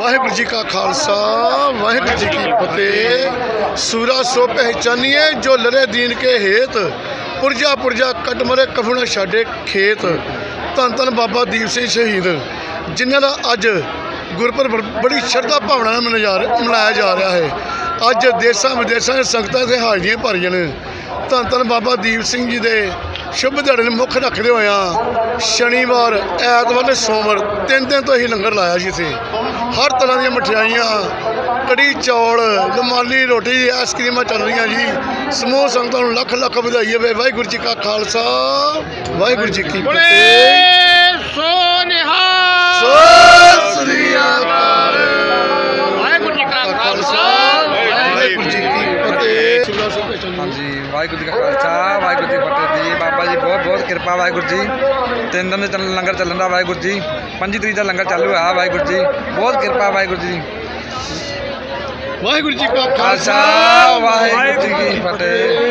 ਵਾਹਿਗੁਰੂ ਜੀ ਕਾ ਖਾਲਸਾ, ਵਾਹਿਗੁਰੂ ਜੀ ਕੀ ਫਤਿਹ। ਸੂਰਾ ਸੋ ਪਹਿਚਾਨੀਏ ਜੋ ਲੜੇ ਦੀਨ ਕੇ ਹੇਤ। ਪੁਰਜਾ ਪੁਰਜਾ ਕੱਟ ਮਰੇ, ਕਫਣਾ ਛਾਡੇ ਖੇਤ। ਧੰਨ ਧੰਨ ਬਾਬਾ ਦੀਪ ਸਿੰਘ ਸ਼ਹੀਦ, ਜਿਨ੍ਹਾਂ ਦਾ ਅੱਜ ਗੁਰਪੁਰਬ ਬੜੀ ਸ਼ਰਧਾ ਭਾਵਨਾ ਨਾਲ ਮਨਾਇਆ ਜਾ- ਮਨਾਇਆ ਜਾ ਰਿਹਾ ਹੈ। ਅੱਜ ਦੇਸ਼ਾਂ ਵਿਦੇਸ਼ਾਂ ਦੇ ਸੰਗਤਾਂ ਤੇ ਹਾਜ਼ਰੀਆਂ ਭਰੀਆਂ ਨੇ। ਧੰਨ ਧੰਨ ਬਾਬਾ ਦੀਪ ਸਿੰਘ ਜੀ ਦੇ ਸ਼ੁਭ ਦਿਹਾੜੇ ਨੂੰ ਮੁੱਖ ਰੱਖਦੇ ਹੋਇਆਂ ਸ਼ਨੀਵਾਰ ਐਤਵਾਰ ਤੇ ਸੋਮਵਾਰ ਤਿੰਨ ਦਿਨ ਤੋਂ ਹੀ ਲੰਗਰ ਲਾਇਆ ਜੀ ਇੱਥੇ। ਹਰ ਤਰ੍ਹਾਂ ਦੀਆਂ ਮਠਿਆਈਆਂ ਕੜੀ ਚੌਲ ਰੁਮਾਲੀ ਰੋਟੀ ਆਈਸਕ੍ਰੀਮਾਂ ਚੱਲ ਰਹੀਆਂ ਜੀ। ਸਮੂਹ ਸੰਗਤਾਂ ਨੂੰ ਲੱਖ ਲੱਖ ਵਧਾਈ ਹੋਵੇ ਵਾਹਿਗੁਰੂ ਜੀ ਕਾ ਖਾਲਸਾ ਵਾਹਿਗੁਰੂ ਜੀ ਕੀ ਫਤਿਹ। ਵਾਹਿਗੁਰੂ ਜੀ ਕਾ ਖਾਲਸਾ ਵਾਹਿਗੁਰੂ ਜੀ ਫਤਿਹ ਜੀ। ਬਾਬਾ ਜੀ ਬਹੁਤ ਬਹੁਤ ਕਿਰਪਾ ਵਾਹਿਗੁਰੂ ਜੀ। ਤਿੰਨ ਦਿਨ ਦੇ ਚੱਲ- ਲੰਗਰ ਚੱਲਣ ਦਾ ਵਾਹਿਗੁਰੂ ਜੀ। ਪੰਜੀ ਤਰੀਕ ਦਾ ਲੰਗਰ ਚਾਲੂ ਹੋਇਆ ਵਾਹਿਗੁਰੂ ਜੀ। ਬਹੁਤ ਕਿਰਪਾ ਵਾਹਿਗੁਰੂ ਜੀ। ਵਾਹਿਗੁਰੂ ਜੀ ਕਾ ਖਾਲਸਾ ਵਾਹਿਗੁਰੂ ਜੀ ਕੀ ਫਤਿਹ।